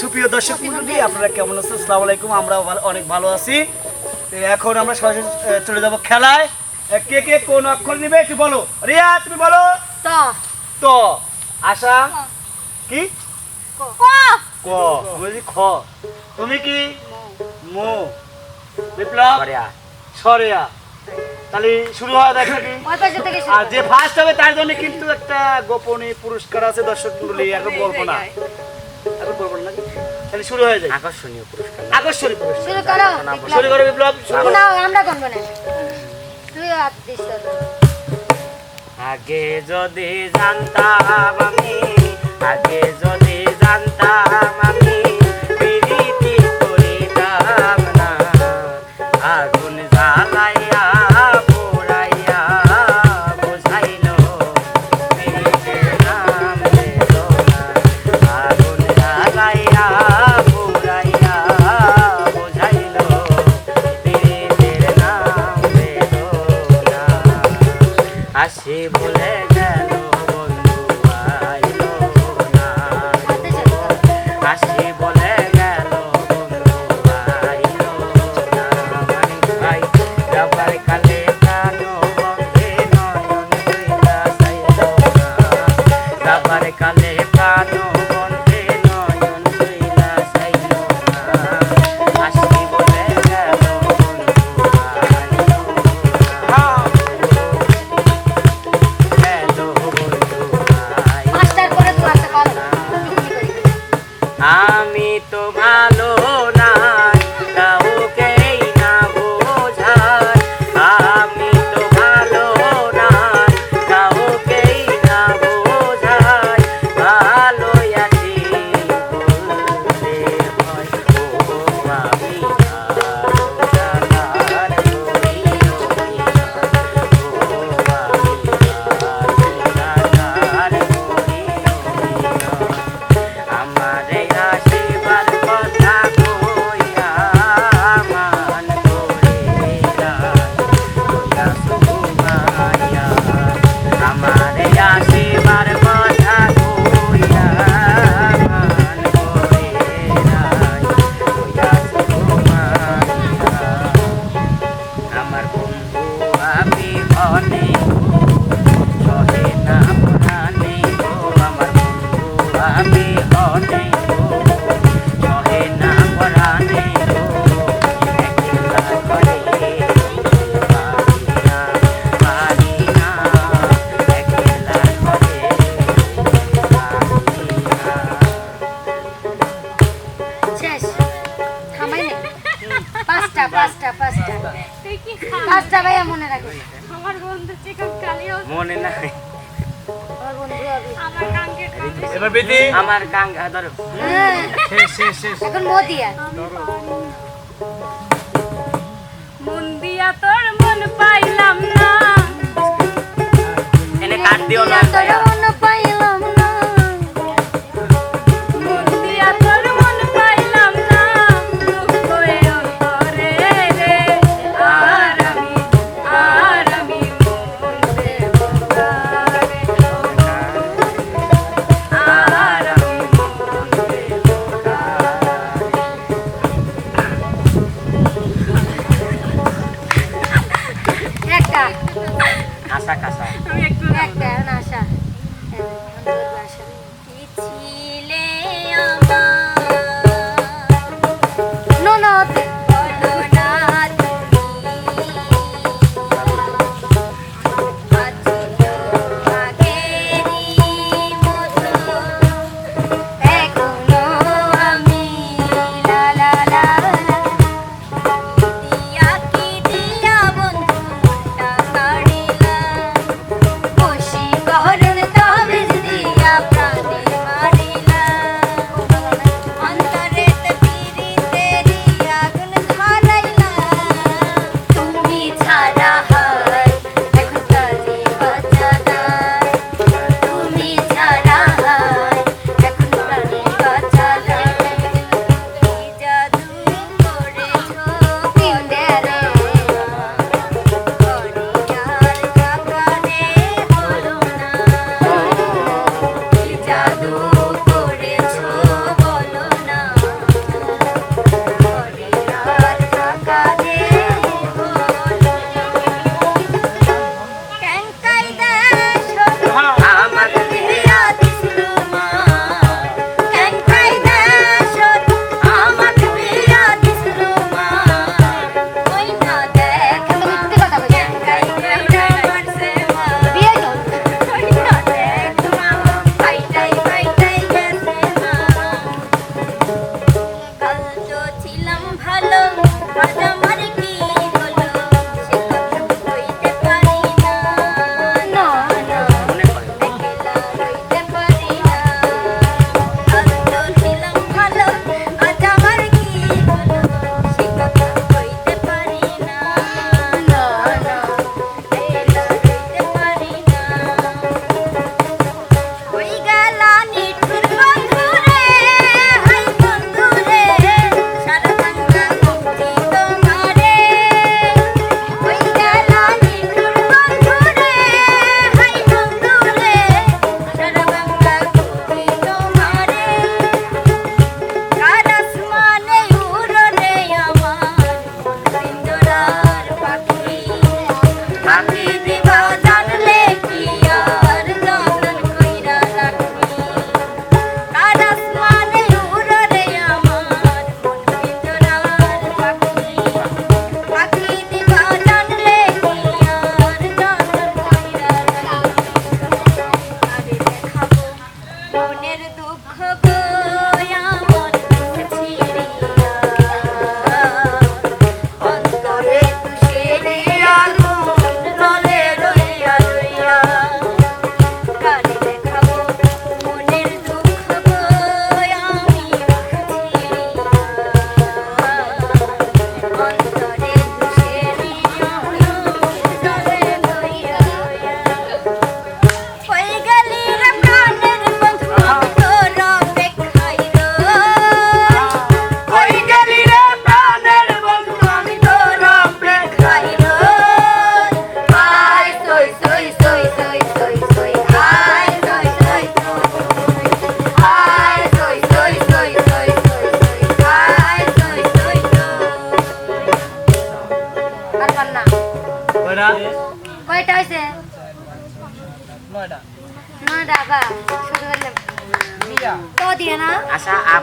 সুপ্রিয় দর্শক মন্ডলী আপনারা কেমন আছেন? আসসালামু আলাইকুম। আমরা অনেক ভালো আছি। এখন আমরা সরাসরি চলে যাব খেলায়। কে কে কোন অক্ষর নেবে একটু বলো। রিয়া তুমি বলো। তা। তো। আশা? কি? ক। ক। বলছি খ। তুমি কি? মো। বিপ্লব? সরেয়া। তাহলে শুরু হয় দেখো কি? আর যে ফার্স্ট হবে তার জন্য কিন্তু একটা গোপনীয় পুরস্কার আছে দর্শক মন্ডলী এখন বলব না। এখন না তাহলে শুরু হয়ে যায়। আকর্ষণীয় পুরস্কার। আকর্ষণীয় পুরস্কার। শুরু করো। শুরু করো বিপ্লব শুরু না আমরা করব না। তুই হাত দিস আগে যদি জানতাম আমি আগে যদি জানতাম আমার কাঙ্গা ধরো। হ্যাঁ, শেষ শেষ এখন মদিয়া মন দিয়া তোর মন পাইলাম না। এনে কাট দিও না।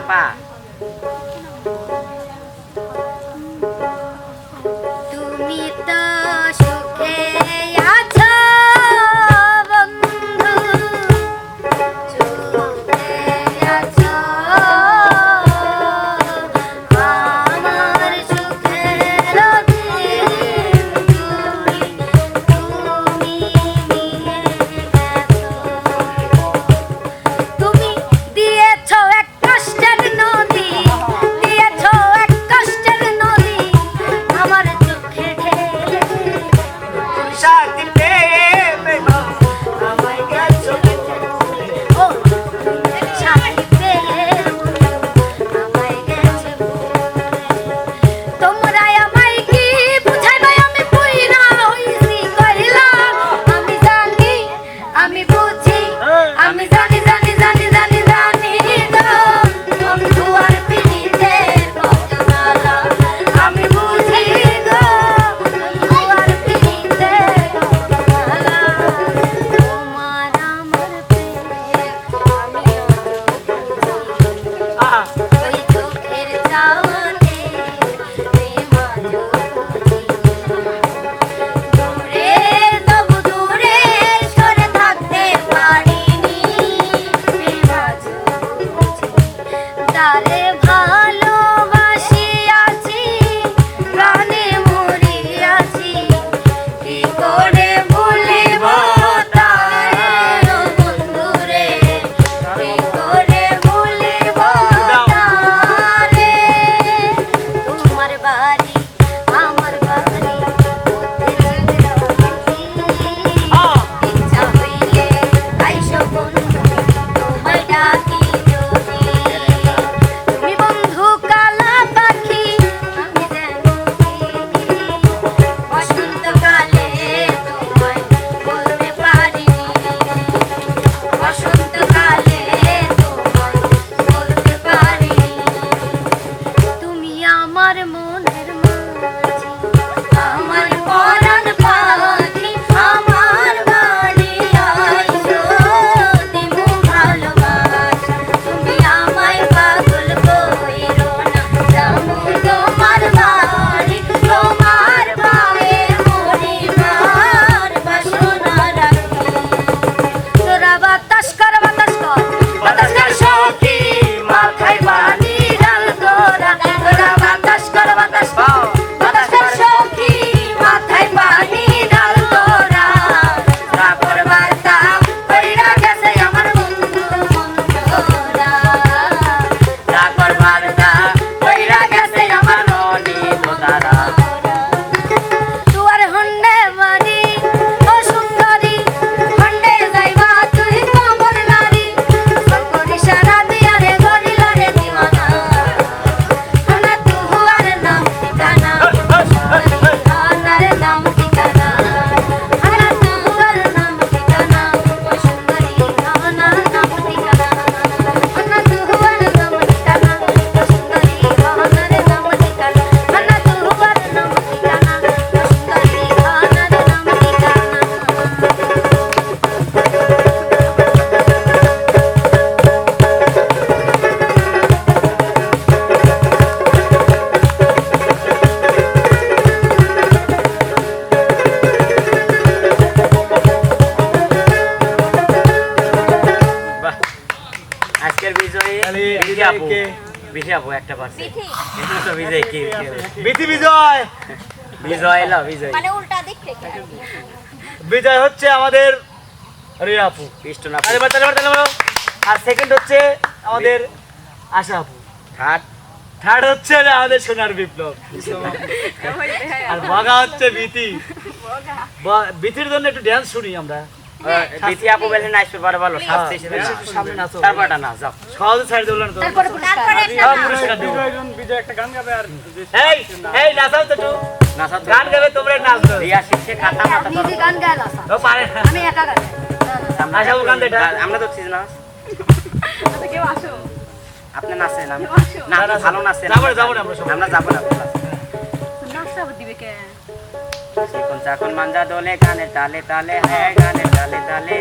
আশা আপা Hey, hey, hey, আপু একটা পারছে তো বিজয় কি কি? বিথি বিজয়। বিজয় বিজয়। মানে উল্টা দিক থেকে বিজয় হচ্ছে আমাদের রিয়া আপু। আরে তাহলে তাহলে আর সেকেন্ড হচ্ছে আমাদের আশা আপু। থার্ড থার্ড হচ্ছে আমাদের সোনার বিপ্লব। আর বাঘা হচ্ছে বিথি। বা- বিথির জন্য একটু ড্যান্স শুনি আমরা। বিধি আপু বলে না আসবে পারে ভালো না। একটু সামনে নাচো তারপরটা না যাও। সহজে ছাড় দিল না তো। তারপরে তারপরে একটা হ্যাঁ, নাম। পুরস্কার দেবো। এই এই নাচাও তো একটু। না সব গান গাবে তোমরা নাচবে। রিয়া শিখছে খাতা মাথা নিজে গান গাইল আসা ও পারে। না। আমি একা আমরা আশা আপু গান দে এটা। আমরা তো চিজ না আচ্ছা, কেউ আসো। আপনি নাচেন আমি। না ভালো নাচেন। যাব না, যাব না আমরা সবাই। আমরা যাব না নাচটা দিবে কে? এখন চাকন মাঞ্জা দোলে গানে তালে তালে হ্যাঁ গানে তালে তালে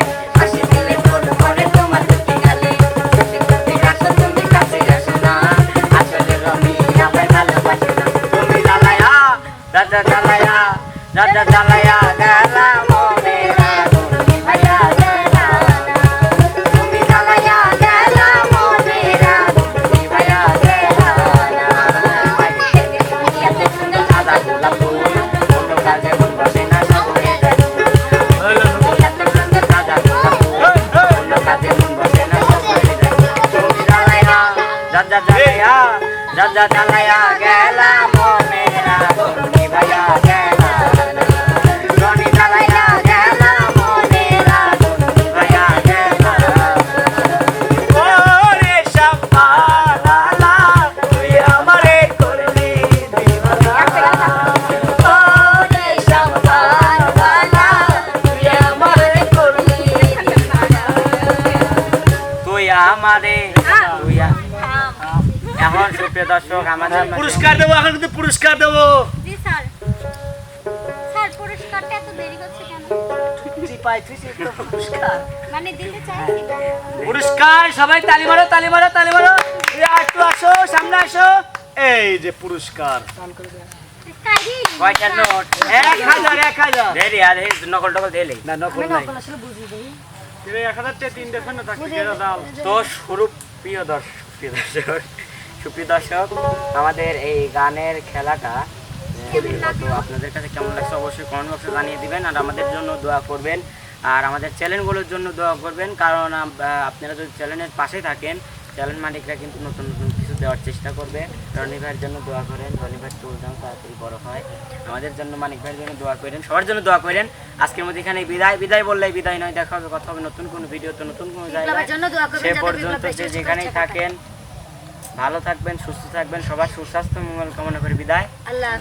সুপ্রিয় দর্শক আমাদের পুরস্কার দেবো এখন কিন্তু পুরস্কার দেবো। জি স্যার। স্যার পুরস্কারটা এত দেরি হচ্ছে কেন? মানে পুরস্কার সবাই তালি মারো তালি মারো তালি মারো। একটু আসো সামনে আসো। এই যে পুরস্কার। তো স্বরূপ প্রিয় দর্শক প্রিয় দর্শক। সুপ্রিয় দর্শক আমাদের এই গানের খেলাটা তো আপনাদের কাছে কেমন লাগছে অবশ্যই কমেন্ট বক্সে জানিয়ে দিবেন আর আমাদের জন্য দোয়া করবেন। আর আমাদের চ্যানেলগুলোর জন্য দোয়া করবেন কারণ আপনারা যদি চ্যানেলের পাশে থাকেন চ্যানেল মালিকরা কিন্তু নতুন নতুন কিছু দেওয়ার চেষ্টা করবে। রনি ভাইয়ের জন্য দোয়া করেন রনি ভাইয়ের চুল যেন তাড়াতাড়ি বড় হয়। আমাদের জন্য মানিক ভাইয়ের জন্য দোয়া করেন সবার জন্য দোয়া করেন। আজকের মধ্যে এখানে বিদায় বিদায় বললেই বিদায় নয় দেখা হবে কথা হবে নতুন কোনো ভিডিওতে নতুন কোনো জায়গায়। সে পর্যন্ত যে যেখানেই থাকেন ভালো থাকবেন সুস্থ থাকবেন সবার সুস্বাস্থ্য মঙ্গল কামনা করে বিদায়। আল্লাহ